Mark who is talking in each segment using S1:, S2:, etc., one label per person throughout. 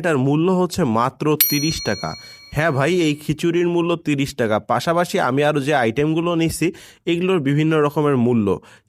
S1: এটার মূল্য হচ্ছে মাত্র তিরিশ টাকা। হ্যাঁ ভাই, এই খিচুড়ির মূল্য তিরিশ টাকা। পাশাপাশি আমি আরও যে আইটেমগুলো নিছি, এগুলোর বিভিন্ন রকমের মূল্য।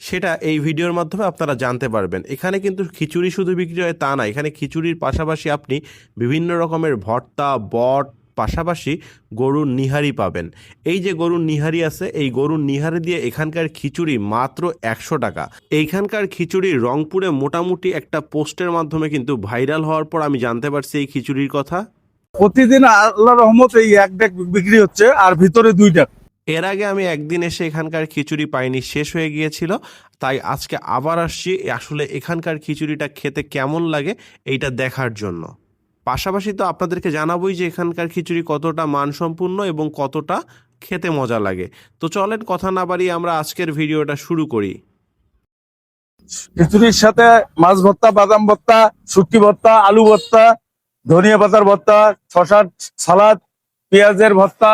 S1: সেটা এই ভিডিওর মাধ্যমে আপনারা জানতে পারবেন। এখানে কিন্তু খিচুড়ি শুধু বিক্রি হয় তা না, এখানে খিচুড়ির পাশাপাশি আপনি বিভিন্ন রকমের ভর্তা, বট পাশাপাশি গরুর নিহারি পাবেন। এই যে গরুর নিহারি আছে এই গরুর নিহারি দিয়ে এখানকার খিচুড়ি মাত্র একশো টাকা। এইখানকার খিচুড়ি রংপুরে মোটামুটি একটা পোস্টের মাধ্যমে কিন্তু ভাইরাল হওয়ার পর আমি জানতে পারছি এই খিচুড়ির কথা।
S2: প্রতিদিন আল্লাহ রহমত এই এক ডেক বিক্রি হচ্ছে আর ভিতরে দুই ডেক
S1: এর আগে আমি একদিন এসে এখানকার খিচুড়ি পাইনি শেষ হয়ে গিয়েছিল। তাই আজকে আবার আসছি। আসলে এখানকার খিচুড়িটা খেতে কেমন লাগে এইটা দেখার জন্য। পাশাপাশি তো আপনাদেরকে জানাবোই যে এখানকার খিচুড়ি কতটা মানসম্পন্ন এবং কতটা খেতে মজা লাগে। তো চলেন কথা না বাড়িয়ে আমরা আজকের ভিডিওটা শুরু করি।
S2: খিচুড়ির সাথে মাছ ভর্তা বাদাম ভর্তা শুটকি ভর্তা আলু ভর্তা ধনিয়া পাতার ভর্তা শশার সালাদ পেঁয়াজের ভর্তা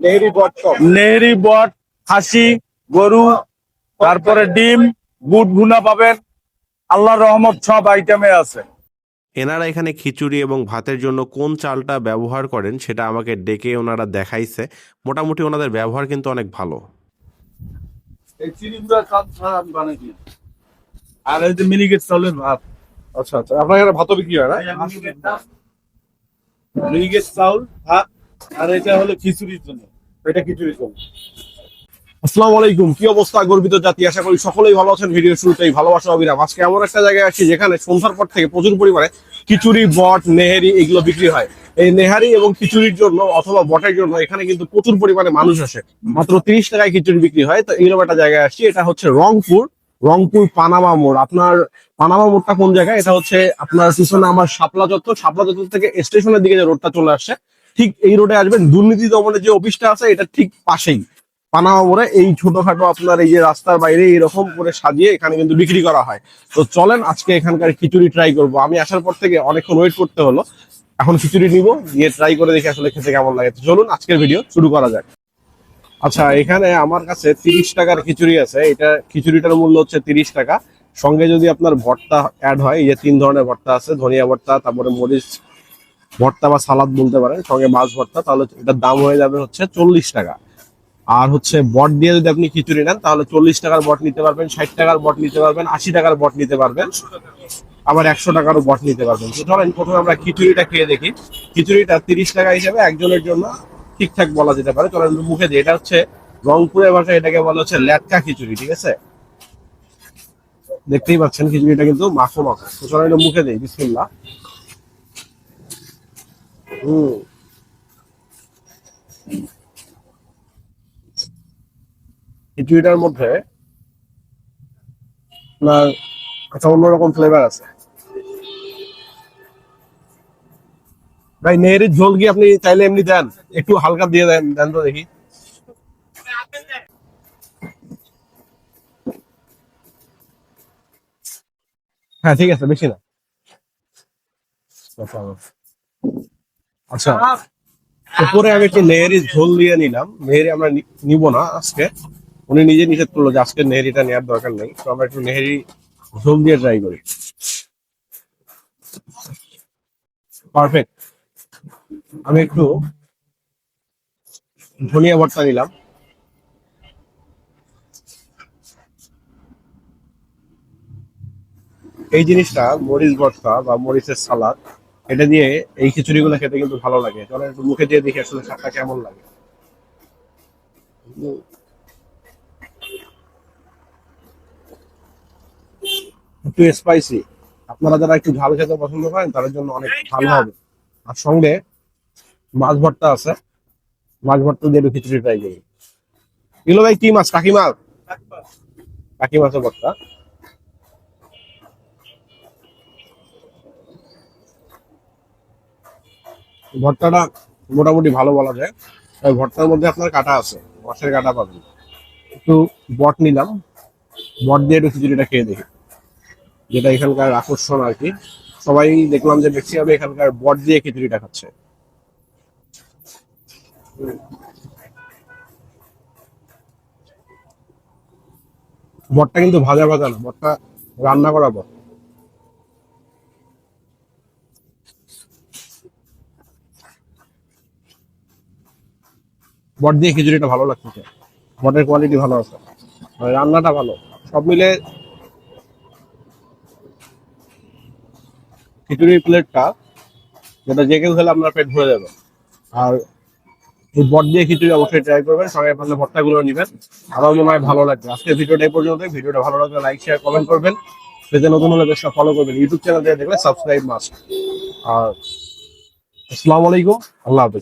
S2: নেহরি বট নেহরি বট খাসি গরু তারপরে ডিম বুট ভুনা পাবেন। আল্লাহর রহমত সব আইটেমে আছে।
S1: এনারা এখানে খিচুড়ি এবং ভাতের জন্য কোন চালটা ব্যবহার করেন সেটা আমাকে ডেকে ওনারা দেখাইছে। মোটামুটি ওনাদের ব্যবহার কিন্তু অনেক ভালো।
S2: আর এই যে মিনিকেট চাউলের ভাত।
S3: আচ্ছা আচ্ছা। আপনার এখানে ভাতও বিক্রি হয় না?
S2: মিনিকেট চাউল ভাত আর এটা হলো খিচুড়ির জন্য।
S3: এটা খিচুড়ি চল আসসালামু আলাইকুম। কি অবস্থা? গর্বিত জাতি, আশা করি সকলেই ভালো আছেন। ভিডিও শুরুতেই ভালোবাসা অবিরাম আজকে এমন একটা জায়গায় আছি যেখানে সন্ধ্যার পর থেকে প্রচুর পরিমাণে খিচুড়ি, বট, নেহারি এগুলো বিক্রি হয়। এই নেহারি এবং খিচুড়ির জন্য অথবা বটের জন্য এখানে কিন্তু প্রচুর পরিমাণে মানুষ আসে। মাত্র তিরিশ টাকায় খিচুড়ি বিক্রি হয়। তো এইরকম একটা জায়গায় আসছি। এটা হচ্ছে রংপুর রংপুর পানামা মোড়। আপনার পানামা মোড়টা কোন জায়গায়? এটা হচ্ছে আপনার পিছনে আমার শাপলা চত্বর। শাপলা চত্বর থেকে স্টেশনের দিকে যে রোডটা চলে আসছে, ঠিক এই রোডে আসবেন। দুর্নীতি দমনের যে অফিসটা আছে, এটা ঠিক পাশেই। পানামা মোড়ে এই ছোটখাটো আপনার এই যে রাস্তার বাইরে এরকম করে সাজিয়ে এখানে কিন্তু বিক্রি করা হয়। তো চলেন, আজকে এখানকার খিচুড়ি ট্রাই করব। আমি আসার পর থেকে অনেকক্ষণ ওয়েট করতে হলো। এখন খিচুড়ি নিব, গিয়ে ট্রাই করে দেখি আসলে খেতে কেমন লাগে। চলুন, আজকের ভিডিও শুরু করা যাক। আচ্ছা এখানে আমার কাছে তিরিশ টাকার খিচুড়ি আছে। এটা খিচুড়িটার মূল্য হচ্ছে তিরিশ টাকা। সঙ্গে যদি আপনার ভর্তা অ্যাড হয়, এই যে তিন ধরনের ভর্তা আছে, ধনিয়া ভর্তা, তারপরে মরিচ ভর্তা বা সালাদ বলতে পারেন, সঙ্গে মাছ ভর্তা, তাহলে এটার দাম হয়ে যাবে হচ্ছে চল্লিশ টাকা। আর হচ্ছে বট দিয়ে যদি আপনি খিচুড়ি নেন, তাহলে চল্লিশ টাকার বট নিতে পারবেন, ষাট টাকার বট নিতে পারবেন, আশি টাকার বট নিতে পারবেন, আবার একশো টাকারও বট নিতে পারবেন। তো চলেন প্রথমে আমরা খিচুড়িটা খেয়ে দেখি। খিচুড়িটা তিরিশ টাকা হিসেবে একজনের জন্য ঠিকঠাক বলা যেতে পারে। চলেন মুখে দিই। এটা হচ্ছে রংপুরের ভাষায় এটাকে বলা হচ্ছে ল্যাটকা খিচুড়ি, ঠিক আছে? দেখতেই পাচ্ছেন খিচুড়িটা কিন্তু মাখো মাখো। তো চলেন একটু মুখে দিই, বিসমিল্লাহ। হুম। খিচুড়িটার মধ্যে আপনার একটা অন্যরকম ফ্লেভার আছে। ভাই, নেহেরির ঝোল কি আপনি চাইলে এমনি দেন? একটু হালকা দিয়ে দেন দেন তো দেখি। হ্যাঁ ঠিক আছে, বেশি না। আচ্ছা উপরে আমি একটু নেহেরি ঝোল দিয়ে নিলাম। নেহেরি আমরা নিব না আজকে। উনি নিজে নিষেধ করল যে আজকে নেহেরিটা নেওয়ার দরকার নেই, তো আমরা একটু নেহেরি ঝোল দিয়ে ট্রাই করি। পারফেক্ট আমি একটু ধনিয়া ভর্তা নিলাম। এই জিনিসটা মরিচ ভর্তা বা মরিচের সালাদ, এটা দিয়ে এই খিচুড়িগুলো খেতে কিন্তু ভালো লাগে। চলো একটু মুখে দিয়ে দেখি আসলে স্বাদটা কেমন লাগে। একটু স্পাইসি আপনারা যারা একটু ঝাল খেতে পছন্দ করেন, তাদের জন্য অনেক ভালো হবে। আর সঙ্গে মাছ ভর্তা আছে। মাছ ভর্তা দিয়ে খিচুড়ি ট্রাই করি। এগুলো ভাই কি মাছ? কাকি মাছ? কাকি মাছের ভর্তা। ভর্তাটা মোটামুটি ভালো বলা যায়। ভর্তার মধ্যে আপনার কাটা আছে। মাছের কাটা পাবেন। একটু বট নিলাম। বট দিয়ে একটু খিচুড়িটা খেয়ে দেখি। যেটা এখানকার আকর্ষণ আর কি। সবাই দেখলাম যে ম্যাক্সিমাম এখানকার বট দিয়ে খিচুড়িটা খাচ্ছে। বটটা কিন্তু ভাজা ভাজা না, বটটা রান্না করা বট। বট দিয়ে খিচুড়িটা ভালো লাগছে বটের কোয়ালিটি ভালো আছে। মানে রান্নাটা ভালো। সব মিলে খিচুড়ির প্লেটটা, যেটা যে কেউ খেলে আপনার পেট ভরে যাবে। আর এই বট দিয়ে খিচুড়ি অবশ্যই ট্রাই করবেন, সঙ্গে পারলে ভর্তাগুলো নেবেন। আমার মনে হয় ভালো লাগবে। আজকে ভিডিওটা এই পর্যন্ত ভিডিওটা ভালো লাগলে লাইক শেয়ার কমেন্ট করবেন। পেজে নতুন হলে বেশ ফলো করবেন। ইউটিউব চ্যানেল দেখলে সাবস্ক্রাইব মাস্ট আর আসসালামু আলাইকুম। আল্লাহ হাফেজ।